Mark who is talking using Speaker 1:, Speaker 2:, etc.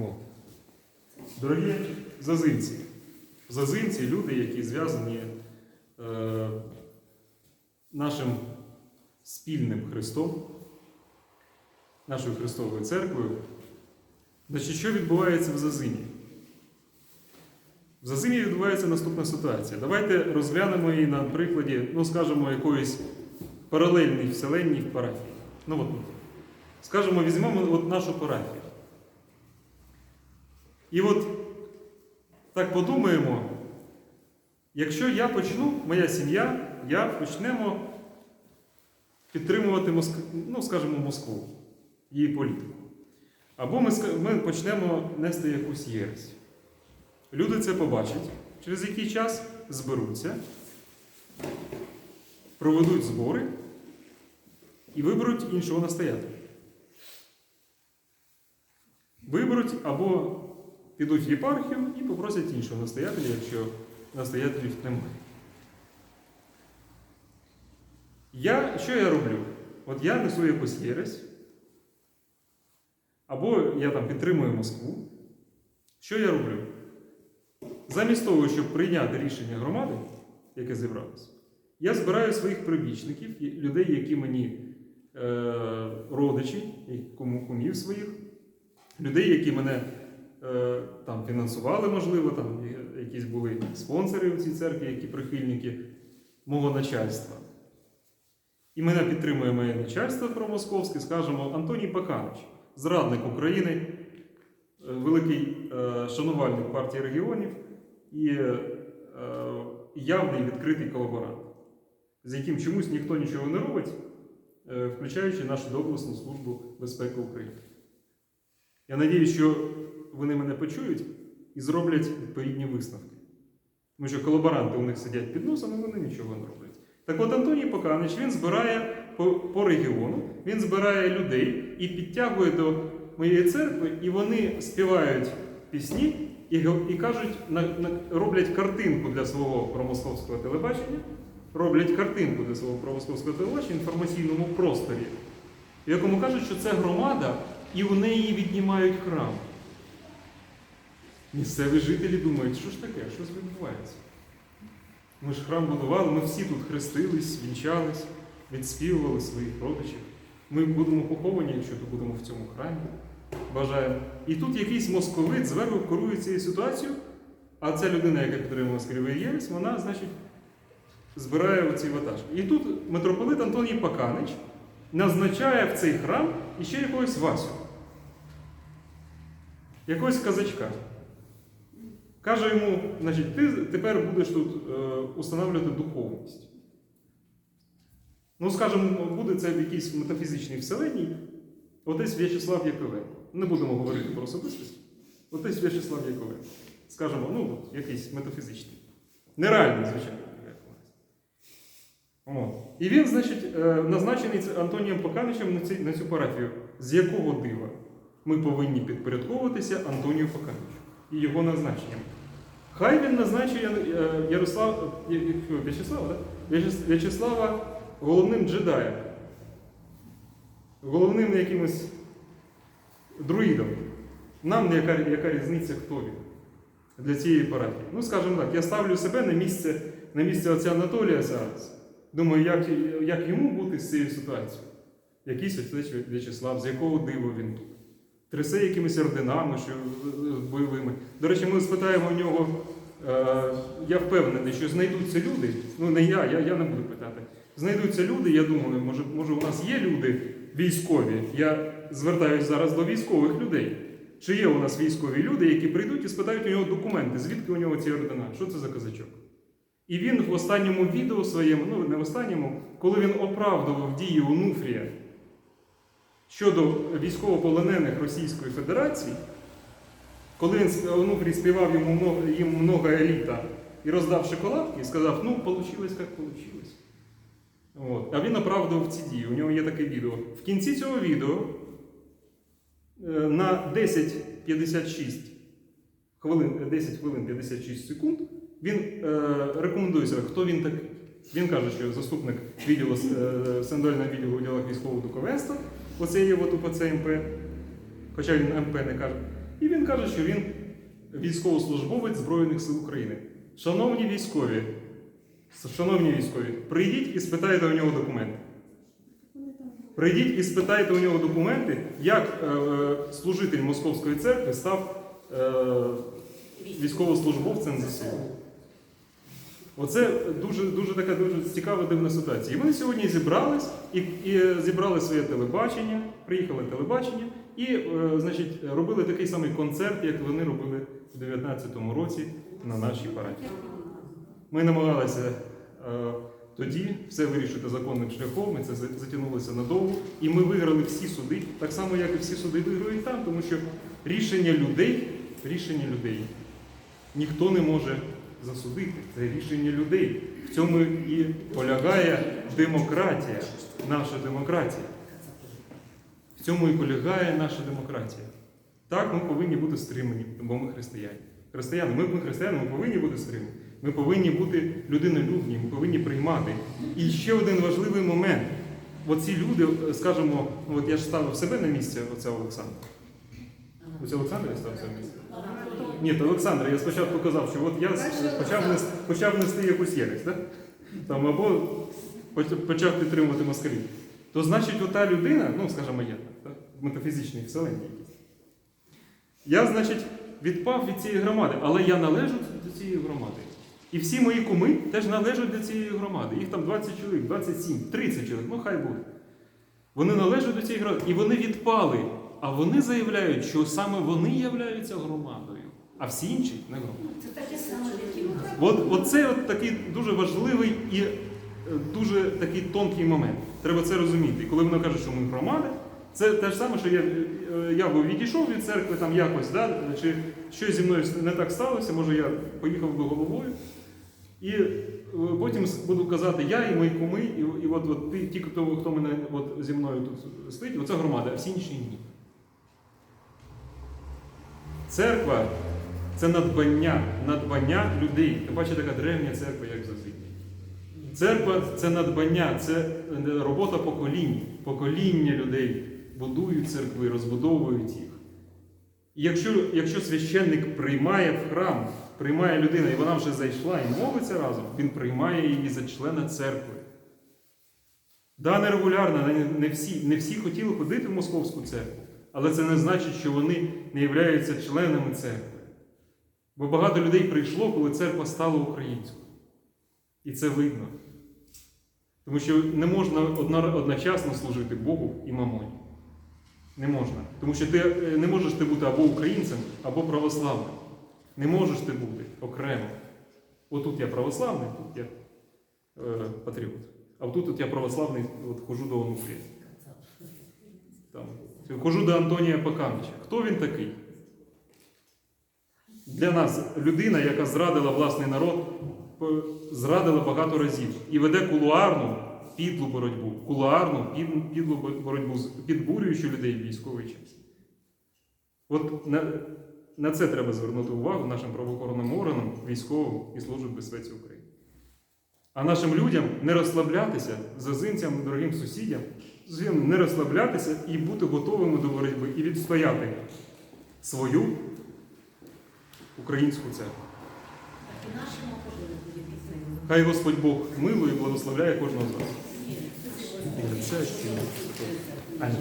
Speaker 1: О. Дорогі зазимці. Зазимці люди, які зв'язані е, нашим спільним Христом, нашою Христовою церквою. Значить, що відбувається в Зазимі? В Зазимі відбувається наступна ситуація. Давайте розглянемо її на прикладі, ну, скажімо, якоїсь паралельній вселенній в парафії. Ну, от, скажімо, візьмемо от нашу парафію. І от так подумаємо, якщо я почну, моя сім'я, я почнемо підтримувати Моск... ну, скажімо, Москву, її політику. Або ми, ми почнемо нести якусь єресь. Люди це побачать, через який час зберуться, проведуть збори і виберуть іншого настоятеля. Виберуть або підуть в єпархію і попросять іншого настоятеля, якщо настоятелів немає. Я, що я роблю? От я несу якусь єресь, або я там підтримую Москву. Що я роблю? Замість того, щоб прийняти рішення громади, яке зібралося, я збираю своїх прибічників, людей, які мені е, родичі, кому кумів своїх, людей, які мене там фінансували, можливо, там якісь були спонсори у цій церкві, які прихильники мого начальства. І мене підтримує моє начальство промосковське, скажімо, Антоній Паканович, зрадник України, е, великий е, шанувальник партії регіонів і е, явний відкритий колаборант, з яким чомусь ніхто нічого не робить, е, включаючи нашу доблесну службу безпеки України. Я надію, що вони мене почують і зроблять відповідні висновки. Тому що колаборанти у них сидять під носом, і вони нічого не роблять. Так от Антоній Поканич він збирає по, по регіону, він збирає людей і підтягує до моєї церкви, і вони співають пісні і, і кажуть, на, на, роблять картинку для свого промосковського телебачення, роблять картинку для свого промосковського телебачення в інформаційному просторі, в якому кажуть, що це громада, і у неї віднімають храм. Місцеві жителі думають, що ж таке, що ж відбувається? Ми ж храм будували, ми всі тут хрестились, вінчались, відспівували своїх родичів. Ми будемо поховані, якщо то будемо в цьому храмі. Бажаємо. І тут якийсь московит зверху керує цією ситуацією, а ця людина, яка підтримує Скривий Єресь, вона, значить, збирає оці ватажки. І тут митрополит Антоній Паканич назначає в цей храм іще якогось Васю, якогось казачка. Каже йому, значить, ти тепер будеш тут е, установлювати духовність. Ну, скажімо, буде це в якійсь метафізичній вселенній. Отець В'ячеслав Яковенко. Не будемо говорити про особистість. Отець В'ячеслав Яковенко. Скажемо, ну, от, якийсь метафізичний. Нереальний, звичайно. От. І він, значить, е, назначений Антонієм Поканичем на цю парафію. З якого дива ми повинні підпорядковуватися Антонію Поканичу і його назначенням. Хай він назначує е, Ярослав, В'ячеслава, да? В'ячеслава головним джедаєм, головним якимось друїдом. Нам яка, яка різниця, хто він для цієї парафії. Ну, скажімо так, я ставлю себе на місце, на місце отця Анатолія зараз. Думаю, як, як йому бути з цією ситуацією? Якийсь отець В'ячеслав, з якого дива він тут? Трясе якимись орденами, що е, бойовими. До речі, ми спитаємо у нього. Е, я впевнений, що знайдуться люди. Ну не я, я, я не буду питати. Знайдуться люди, я думаю, може, може у нас є люди військові. Я звертаюся зараз до військових людей. Чи є у нас військові люди, які прийдуть і спитають у нього документи, звідки у нього ці ордена? Що це за казачок? І він в останньому відео своєму, ну не в останньому, коли він оправдував дії Онуфрія щодо військовополонених Російської Федерації, коли він Онуфрій співав йому їм много еліта і роздав шоколадки, сказав, ну, получилось, як получилось. От. А він оправдував ці дії. У нього є таке відео. В кінці цього відео е, на 10.56 хвилин, 10 хвилин 56 секунд він е, рекомендує себе, хто він такий. Він каже, що заступник відділу е, синдольного відділу у відділах військового духовенства, оце є от УПЦ МП, хоча він МП не каже. І він каже, що він військовослужбовець Збройних сил України. Шановні військові, шановні військові, прийдіть і спитайте у нього документи. Прийдіть і спитайте у нього документи, як е, е, служитель Московської церкви став е, військовослужбовцем ЗСУ. Оце дуже, дуже така дуже цікава дивна ситуація. І вони сьогодні зібрались і, і зібрали своє телебачення, приїхали телебачення і е, значить, робили такий самий концерт, як вони робили у 19-му році на нашій параді. Ми намагалися е, тоді все вирішити законним шляхом, і це затягнулося надовго. І ми виграли всі суди, так само, як і всі суди виграють там, тому що рішення людей, рішення людей ніхто не може засудити. Це рішення людей. В цьому і полягає демократія, наша демократія. В цьому і полягає наша демократія. Так, ми повинні бути стримані, бо ми християни. Християни, ми, ми християни, ми повинні бути стримані. Ми повинні бути людинолюбні, ми повинні приймати. І ще один важливий момент. Оці люди, скажімо, от я ж ставив себе на місце оця Олександра. Оце Олександр я ставив себе на місце? Ні, то Олександр, я спочатку казав, що от я почав нести, почав нести якусь єресь, так? Там, або почав підтримувати москалів. То значить, ота людина, ну скажімо, я так, в метафізичній вселенні якійсь. Я, значить, відпав від цієї громади, але я належу до цієї громади. І всі мої куми теж належать до цієї громади. Їх там 20 чоловік, 27, 30 чоловік, ну хай буде. Вони належать до цієї громади. І вони відпали. А вони заявляють, що саме вони являються громадою, а всі інші не. От, оце от такий дуже важливий і е, дуже такий тонкий момент. Треба це розуміти. І коли вона каже, що ми громада, це те ж саме, що я, е, я би відійшов від церкви там якось, да? чи щось зі мною не так сталося, може я поїхав би головою. І е, потім буду казати, я і мої куми, і, і от, от ті, ті, хто, хто мене от, зі мною тут стоїть, оце громада, а всі інші ні. Церква це надбання, надбання людей. Ти бачиш, така древня церква, як завжди. Церква це надбання, це е, робота поколінь, покоління людей будують церкви, розбудовують їх. І якщо, якщо священник приймає в храм, приймає людину, і вона вже зайшла і молиться разом, він приймає її за члена церкви. Да, нерегулярно, не, не, всі, не всі хотіли ходити в московську церкву, але це не значить, що вони не являються членами церкви. Бо багато людей прийшло, коли церква стала українською. І це видно. Тому що не можна одночасно служити Богу і мамоні. Не можна. Тому що ти е, не можеш ти бути або українцем, або православним. Не можеш ти бути окремо. Отут я православний, тут я е, патріот. А отут от я православний, от хожу до. Там. Хожу до Антонія Пакановича. Хто він такий? Для нас людина, яка зрадила власний народ, зрадила багато разів і веде кулуарну підлу боротьбу, кулуарну підлу боротьбу, підбурюючи людей в військовий час. От на, на це треба звернути увагу нашим правоохоронним органам, військовим і службі безпеці України. А нашим людям не розслаблятися, зазимцям, дорогим сусідям, не розслаблятися і бути готовими до боротьби і відстояти свою українську церкву. Хай Господь Бог милує і благословляє кожного з вас. Аня.